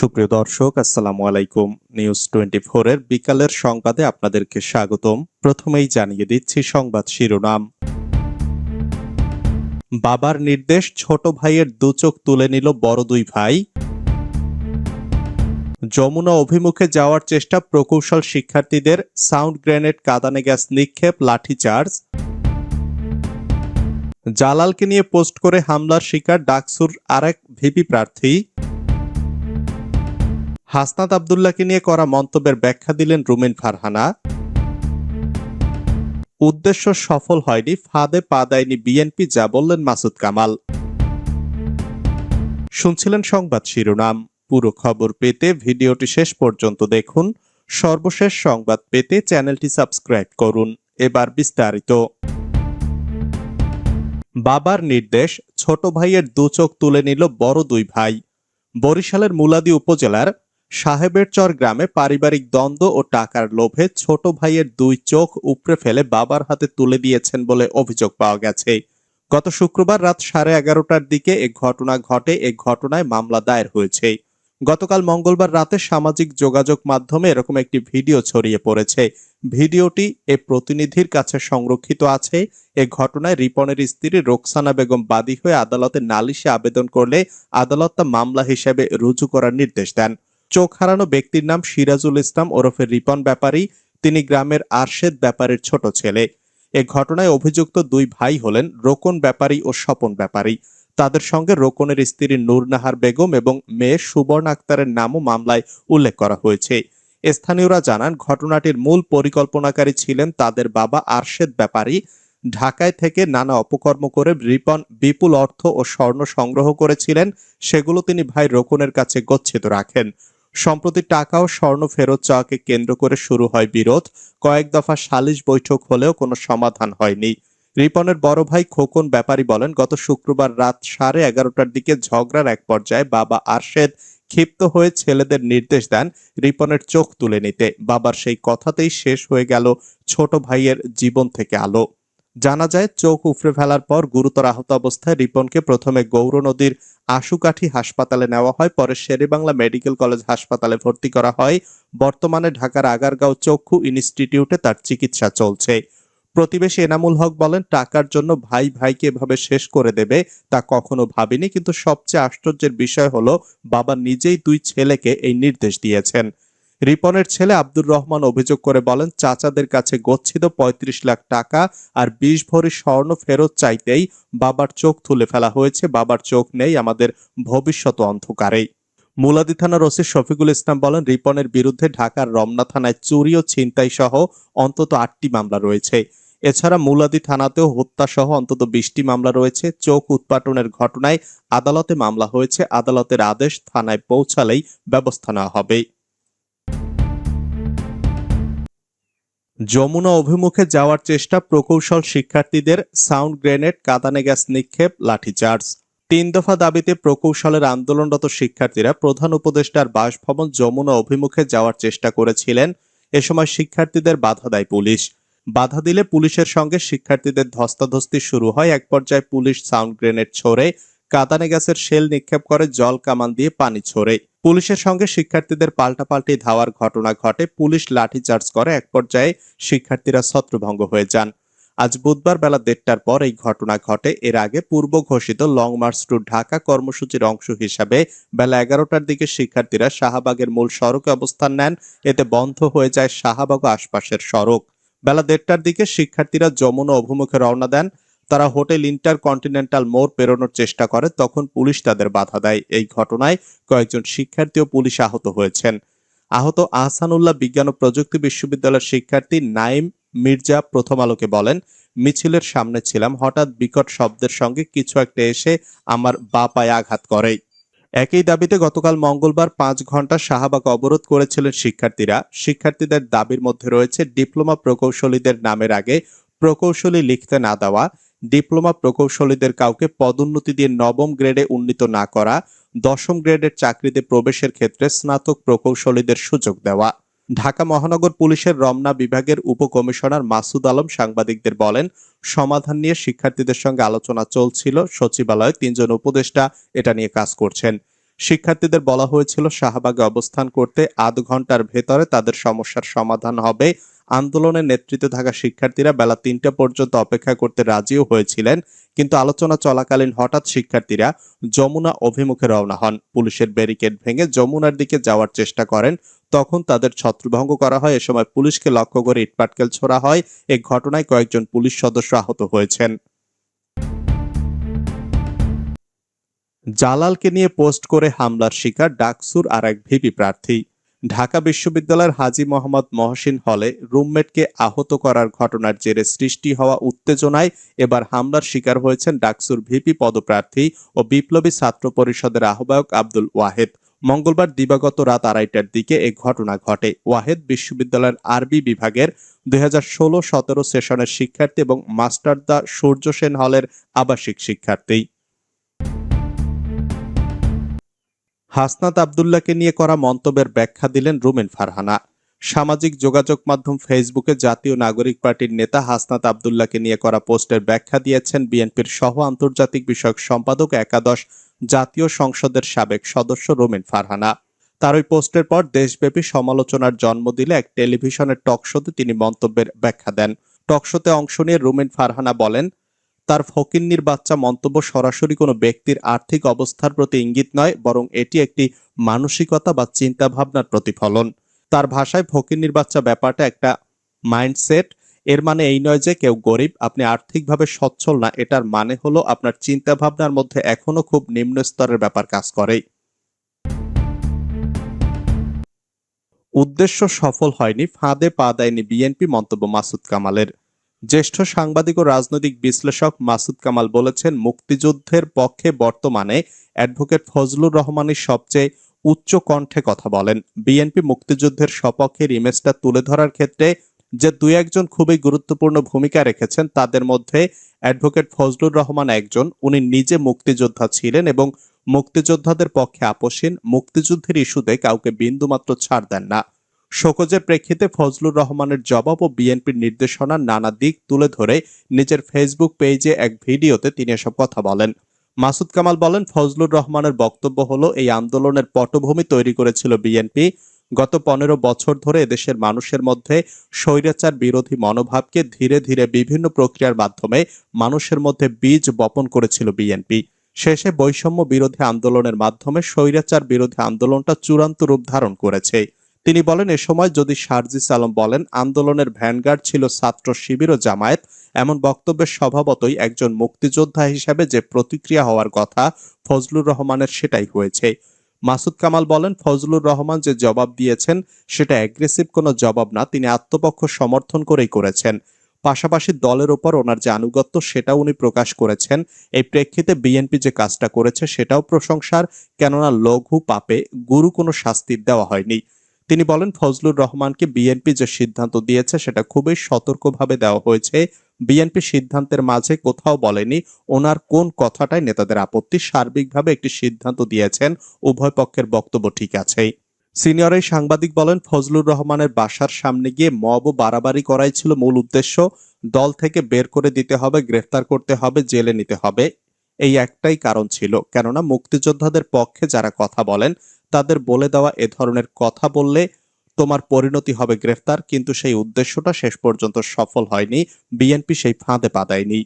সুপ্রিয় দর্শক, আসসালামু আলাইকুম। নিউজ টোয়েন্টি এর বিকালের সংবাদে আপনাদেরকে স্বাগতম। প্রথমেই জানিয়ে দিচ্ছি সংবাদ শিরোনাম। বাবার নির্দেশ, ছোট ভাইয়ের দুচোখ তুলে নিল বড় দুই ভাই। যমুনা অভিমুখে যাওয়ার চেষ্টা প্রকৌশল শিক্ষার্থীদের, সাউন্ড গ্রেনেড, কাদানে গ্যাস নিক্ষেপ লাঠিচার্জ জালালকে নিয়ে পোস্ট করে হামলার শিকার ডাকসুর আরেক ভিপি প্রার্থী। হাসনাত আবদুল্লাহকে নিয়ে করা মন্তব্যের ব্যাখ্যা দিলেন রুমিন ফারহানা। উদ্দেশ্য সফল হয়নি, ফাঁদে পা দেয়নি বিএনপি, যা বললেন মাসুদ কামাল। শুনছিলেন সংবাদ শিরোনাম। পুরো খবর পেতে ভিডিওটি শেষ পর্যন্ত দেখুন। সর্বশেষ সংবাদ পেতে চ্যানেলটি সাবস্ক্রাইব করুন। এবার বিস্তারিত। বাবার নির্দেশ, ছোট ভাইয়ের দু চোখ তুলে নিল বড় দুই ভাই। বরিশালের মুলাদি উপজেলার সাহেবের চর গ্রামে পারিবারিক দ্বন্দ্ব ও টাকার লোভে ছোট ভাইয়ের দুই চোখ উপড়ে ফেলে বাবার হাতে তুলে দিয়েছেন বলে অভিযোগ পাওয়া গেছে। গত শুক্রবার রাত সাড়ে এগারোটার দিকে এ ঘটনা ঘটে, এ ঘটনায় মামলা দায়ের হয়েছে। গতকাল মঙ্গলবার রাতে সামাজিক যোগাযোগ মাধ্যমে এরকম একটি ভিডিও ছড়িয়ে পড়েছে। ভিডিওটি এ প্রতিনিধির কাছে সংরক্ষিত আছে। এ ঘটনায় রিপনের স্ত্রী রোকসানা বেগম বাদী হয়ে আদালতে নালিশে আবেদন করলে আদালত তা মামলা হিসেবে রুজু করার নির্দেশ দেন। চোখ হারানো ব্যক্তির নাম সিরাজুল ইসলাম ওরফে রিপন ব্যাপারী। তিনি গ্রামের আরশেদ ব্যাপারের ছোট ছেলে। এ ঘটনায় অভিযুক্ত দুই ভাই হলেন রোকন ব্যাপারী ও স্বপন ব্যাপারী। তাদের সঙ্গে রোকনের স্ত্রী নূরনাহার বেগম এবং মেয়ে সুবর্ণ আক্তারের নামও মামলায় উল্লেখ করা হয়েছে। স্থানীয়রা জানান, ঘটনাটির মূল পরিকল্পনাকারী ছিলেন তাদের বাবা আরশেদ ব্যাপারী। ঢাকায় থেকে নানা অপকর্ম করে রিপন বিপুল অর্থ ও স্বর্ণ সংগ্রহ করেছিলেন। সেগুলো তিনি ভাই রোকনের কাছে গচ্ছিত রাখেন। সম্প্রতি টাকা ও স্বর্ণ ফেরত চাওয়াকে কেন্দ্র করে শুরু হয় বিরোধ। কয়েক দফা সালিশ বৈঠক হলেও কোনো সমাধান হয়নি। রিপনের বড় ভাই খোকন ব্যাপারী বলেন, গত শুক্রবার রাত সাড়ে এগারোটার দিকে ঝগড়ার এক পর্যায়ে বাবা আরশেদ ক্ষিপ্ত হয়ে ছেলেদের নির্দেশ দেন রিপনের চোখ তুলে নিতে। বাবার সেই কথাতেই শেষ হয়ে গেল ছোট ভাইয়ের জীবন থেকে আলো। জানা যায়, চোখ উফরে ফেলার পর গুরুতর আহত অবস্থায় রিপনকে প্রথমে গৌর নদীর আশুকাঠি হাসপাতালে নেওয়া হয়, পরে শেরেবাংলা মেডিকেল কলেজ হাসপাতালে ভর্তি করা হয়। বর্তমানে ঢাকার আগারগাঁও চক্ষু ইনস্টিটিউটে তার চিকিৎসা চলছে। প্রতিবেশী এনামুল হক বলেন, টাকার জন্য ভাই ভাইকে এভাবে শেষ করে দেবে তা কখনো ভাবিনি, কিন্তু সবচেয়ে আশ্চর্যের বিষয় হলো, বাবা নিজেই দুই ছেলেকে এই নির্দেশ দিয়েছেন। রিপনের ছেলে আব্দুর রহমান অভিযোগ করে বলেন, চাচাদের কাছে গচ্ছিত পঁয়ত্রিশ লাখ টাকা আর বিশ ভরি স্বর্ণ ফেরত চাইতেই বাবার চোখ তুলে ফেলা হয়েছে। বাবার চোখ নেই, আমাদের ভবিষ্যৎ অন্ধকারেই। মুলাদি থানার ওসি শফিকুল ইসলাম বলেন, রিপনের বিরুদ্ধে ঢাকার রমনা থানায় চুরি ও ছিনতাই সহ অন্তত আটটি মামলা রয়েছে। এছাড়া মুলাদি থানাতেও হত্যা সহ অন্তত বিশটি মামলা রয়েছে। চোখ উৎপাটনের ঘটনায় আদালতে মামলা হয়েছে। আদালতের আদেশ থানায় পৌঁছালেই ব্যবস্থা নেওয়া হবে। যমুনা অভিমুখে যাওয়ার চেষ্টা প্রকৌশল শিক্ষার্থীদের সাউন্ড গ্রেনেড, কাদানে গ্যাস নিক্ষেপ, লাঠিচার্জ। তিন দফা দাবিতে প্রকৌশলের আন্দোলনরত শিক্ষার্থীরা প্রধান উপদেষ্টার বাসভবন যমুনা অভিমুখে যাওয়ার চেষ্টা করেছিলেন। এ সময় শিক্ষার্থীদের বাধা দেয় পুলিশ। বাধা দিলে পুলিশের সঙ্গে শিক্ষার্থীদের ধস্তাধস্তি শুরু হয়। এক পর্যায়ে পুলিশ সাউন্ড গ্রেনেড ছোড়ে, কাদানে গ্যাসের শেল নিক্ষেপ করে, জল কামান দিয়ে পানি ছোড়ে। পুলিশের সঙ্গে শিক্ষার্থীদের পাল্টাপাল্টি ধাওয়ার ঘটনা ঘটে। পুলিশ লাঠিচার্জ করে। এক পর্যায়ে শিক্ষার্থীরা ছত্রভঙ্গ হয়ে যান। আজ বুধবার বেলা দেড়টার পর এই ঘটনা ঘটে। এর আগে পূর্ব ঘোষিত লং মার্চ টু ঢাকা কর্মসূচির অংশ হিসাবে বেলা এগারোটার দিকে শিক্ষার্থীরা শাহবাগের মূল সড়কে অবস্থান নেন। এতে বন্ধ হয়ে যায় শাহবাগ আশপাশের সড়ক। বেলা দেড়টার দিকে শিক্ষার্থীরা যমুনা অভিমুখে রওনা দেন। তারা হোটেল ইন্টার কন্টিনেন্টাল মোড় পেরোনোর চেষ্টা করে, তখন পুলিশ তাদের বাধা দেয়। এই ঘটনায় কয়েকজন শিক্ষার্থী ও পুলিশ আহত হয়েছেন। আহত আহসানুল্লাহ বিজ্ঞান ও প্রযুক্তি বিশ্ববিদ্যালয়ের শিক্ষার্থী নাইম মির্জা প্রথম আলোকে বলেন, মিছিলের সামনে ছিলাম। হঠাৎ বিকট শব্দের সঙ্গে কিছু একটা এসে আমার বা পায়ে আঘাত করে একই দাবিতে গতকাল মঙ্গলবার পাঁচ ঘণ্টা শাহবাগ অবরোধ করেছিলেন শিক্ষার্থীরা। শিক্ষার্থীদের দাবির মধ্যে রয়েছে, ডিপ্লোমা প্রকৌশলীদের নামের আগে প্রকৌশলী লিখতে না দেওয়া ডিপ্লোমা প্রকৌশলীদের কাউকে পদোন্নতি দিয়ে নবম গ্রেডে উন্নীত না করা, দশম গ্রেডের চাকরিতে প্রবেশের ক্ষেত্রে স্নাতক প্রকৌশলীদের সুযোগ দেওয়া। ঢাকা মহানগর পুলিশের রমনা বিভাগের উপকমিশনার মাসুদ আলম সাংবাদিকদের বলেন, সমাধান নিয়ে শিক্ষার্থীদের সঙ্গে আলোচনা চলছিল, সচিবালয়ে তিনজন উপদেষ্টা এটা নিয়ে কাজ করছেন। শিক্ষার্থীদের বলা হয়েছিল, শাহবাগে অবস্থান করতে আধ ঘণ্টার ভেতরে তাদের সমস্যার সমাধান হবে আন্দোলনের নেতৃত্বে থাকা শিক্ষার্থীরা বেলা তিনটা পর্যন্ত অপেক্ষা করতে রাজিও হয়েছিলেন, কিন্তু আলোচনা চলাকালীন হঠাৎ শিক্ষার্থীরা যমুনা অভিমুখে রওনা হন। পুলিশের ব্যারিকেড ভেঙে যমুনার দিকে যাওয়ার চেষ্টা করেন, তখন তাদের ছত্রভঙ্গ করা হয়। এ সময় পুলিশকে লক্ষ্য করে ইটপাটকেল ছোড়া হয়। এ ঘটনায় কয়েকজন পুলিশ সদস্য আহত হয়েছেন। জালালকে নিয়ে পোস্ট করে হামলার শিকার ডাকসুর আর এক ভিপি প্রার্থী। ঢাকা বিশ্ববিদ্যালয়ের হাজী মোহাম্মদ মহসিন হলে রুমমেটকে আহত করার ঘটনার জেরে সৃষ্টি হওয়া উত্তেজনায় এবার হামলার শিকার হয়েছেন ডাকসুর ভিপি পদপ্রার্থী ও বিপ্লবী ছাত্র পরিষদের আহ্বায়ক আব্দুল ওয়াহেদ। মঙ্গলবার দিবাগত রাত আড়াইটার দিকে এ ঘটনা ঘটে। ওয়াহেদ বিশ্ববিদ্যালয়ের আরবি বিভাগের দুই সতেরো সেশনের শিক্ষার্থী এবং মাস্টারদা সূর্য সেন হলের আবাসিক শিক্ষার্থী। হাসনাত আবদুল্লাহকে নিয়ে করা মন্তব্যের ব্যাখ্যা দিলেন রুমেন ফারহানা। সামাজিক যোগাযোগ মাধ্যম ফেসবুকে জাতীয় নাগরিক পার্টির নেতা হাসনাত আবদুল্লাহকে নিয়ে করা পোস্টের ব্যাখ্যা দিয়েছেন বিএনপির সহ আন্তর্জাতিক বিষয়ক সম্পাদক একাদশ জাতীয় সংসদের সাবেক সদস্য রুমেন ফারহানা। তার ওই পোস্টের পর দেশব্যাপী সমালোচনার জন্ম দিলে এক টেলিভিশনের টকশোতে তিনি মন্তব্যের ব্যাখ্যা দেন। টকশোতে অংশ নিয়ে রুমেন ফারহানা বলেন তার ফকিন্নির বাচ্চা মন্তব্য সরাসরি কোনো ব্যক্তির আর্থিক অবস্থার প্রতি ইঙ্গিত নয়, বরং এটি একটি মানসিকতা বা চিন্তা ভাবনার প্রতিফলন। তার ভাষায়, ফকিন্নির বাচ্চা ব্যাপারটা একটা মাইন্ডসেট। এর মানে এই নয় যে কেউ গরিব, আপনি আর্থিকভাবে সচ্ছল না, এটার মানে হলো আপনার চিন্তা ভাবনার মধ্যে এখনও খুব নিম্ন স্তরের ব্যাপার কাজ করে। উদ্দেশ্য সফল হয়নি, ফাঁদে পা দেয়নি বিএনপি মন্তব্য মাসুদ কামালের। জ্যেষ্ঠ সাংবাদিক ও রাজনৈতিক বিশ্লেষক মাসুদ কামাল বলেছেন, মুক্তিযুদ্ধের পক্ষে বর্তমানে অ্যাডভোকেট ফজলুর রহমানের সবচেয়ে উচ্চ কণ্ঠে কথা বলেন। বিএনপি মুক্তিযুদ্ধের সপক্ষের ইমেজটা তুলে ধরার ক্ষেত্রে যে দুই একজন খুবই গুরুত্বপূর্ণ ভূমিকা রেখেছেন, তাদের মধ্যে অ্যাডভোকেট ফজলুর রহমান একজন, উনি নিজে মুক্তিযোদ্ধা ছিলেন এবং মুক্তিযোদ্ধাদের পক্ষে আপোষহীন, মুক্তিযুদ্ধের ইস্যুতে কাউকে বিন্দুমাত্র ছাড় দেন না। শোকজের প্রেক্ষিতে ফজলুর রহমানের জবাব ও বিএনপির নির্দেশনার নানা দিক তুলে ধরে নিজের ফেসবুক পেজে এক ভিডিওতে তিনি এসব কথা বলেন। মাসুদ কামাল বলেন, ফজলুর রহমানের বক্তব্য হলো, এই আন্দোলনের পটভূমি তৈরি করেছিল বিএনপি। গত পনেরো বছর ধরে এদেশের মানুষের মধ্যে স্বৈরাচার বিরোধী মনোভাবকে ধীরে ধীরে বিভিন্ন প্রক্রিয়ার মাধ্যমে মানুষের মধ্যে বীজ বপন করেছিল বিএনপি। শেষে বৈষম্য বিরোধী আন্দোলনের মাধ্যমে স্বৈরাচার বিরোধী আন্দোলনটা চূড়ান্ত রূপ ধারণ করেছে। তিনি বলেন, এ সময় যদি সার্জিস আলম বলেন, আন্দোলনের ভ্যানগার্ড ছিল ছাত্র শিবির ও জামায়াত, এমন বক্তব্যের স্বভাবতই একজন মুক্তিযোদ্ধা হিসেবে যে প্রতিক্রিয়া হওয়ার কথা ফজলুর রহমানের সেটাই হয়েছে। মাসুদ কামাল বলেন, ফজলুর রহমান যে জবাব দিয়েছেন, সেটা অ্যাগ্রেসিভ কোনো জবাব না, তিনি আত্মপক্ষ সমর্থন করেই করেছেন। পাশাপাশি দলের ওপর ওনার যে আনুগত্য, সেটাও উনি প্রকাশ করেছেন। এই প্রেক্ষিতে বিএনপি যে কাজটা করেছে, সেটাও প্রশংসার, কেননা লঘু পাপে গুরু কোনো শাস্তি দেওয়া হয়নি। তিনি বলেন, ফজলুর রহমানকে বিএনপি যে সিদ্ধান্ত দিয়েছে সেটা খুবই সতর্কভাবে দেওয়া হয়েছে। বিএনপি সিদ্ধান্তের মাঝে কোথাও বলেনি ওনার কোন কথাটাই নেতাদের আপত্তি, সার্বিকভাবে একটি সিদ্ধান্ত দিয়েছেন, উভয় পক্ষের বক্তব্য ঠিক আছে সিনিয়র এই সাংবাদিক বলেন, ফজলুর রহমানের বাসার সামনে গিয়ে মব বাড়াবাড়ি করাই ছিল মূল উদ্দেশ্য। দল থেকে বের করে দিতে হবে, গ্রেফতার করতে হবে, জেলে নিতে হবে। এই একটাই কারণ ছিল। কেননা মুক্তিযোদ্ধাদের পক্ষে যারা কথা বলেন তাদের বলে দেওয়া এ ধরনের কথা বললে তোমার পরিণতি হবে গ্রেফতার, কিন্তু সেই উদ্দেশ্যটা শেষ পর্যন্ত সফল হয়নি। বিএনপি সেই ফাঁদে পা দেয়নি।